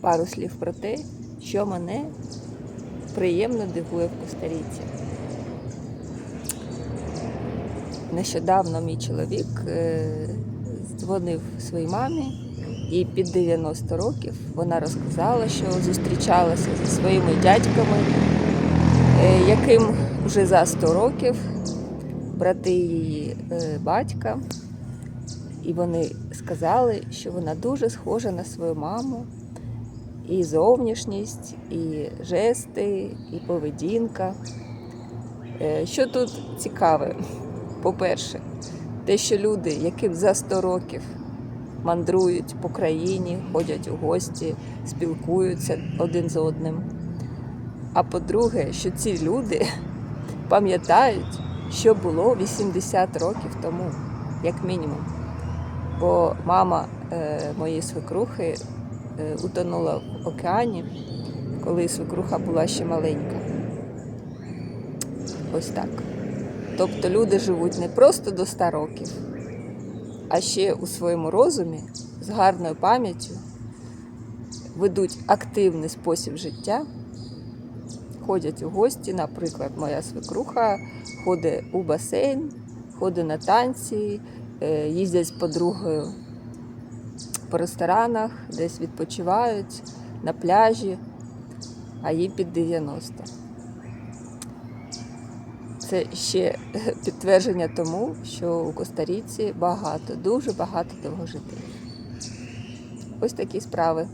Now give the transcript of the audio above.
пару слів про те, що мене приємно дивує в Коста-Ріці. Нещодавно мій чоловік е, дзвонив своїй мамі, їй під 90 років. Вона розказала, що зустрічалася зі своїми дядьками, е, яким вже за 100 років, брати її е, батька. І вони сказали, що вона дуже схожа на свою маму. І зовнішність, і жести, і поведінка. Е, Що тут цікаве? По-перше, те, що люди, яким за 100 років мандрують по країні, ходять у гості, спілкуються один з одним. А по-друге, що ці люди пам'ятають, що було 80 років тому, як мінімум. Бо мама е, моєї свекрухи утонула в океані, коли свекруха була ще маленька. Ось так. Тобто люди живуть не просто до 100 років, а ще у своєму розумі з гарною пам'яттю ведуть активний спосіб життя, ходять у гості. Наприклад, моя свекруха ходить у басейн, ходить на танці, е, їздять з подругою по ресторанах, десь відпочивають на пляжі, а їй під 90. Це ще підтвердження тому, що у Коста-Ріці багато, дуже багато довгожителів. Ось такі справи.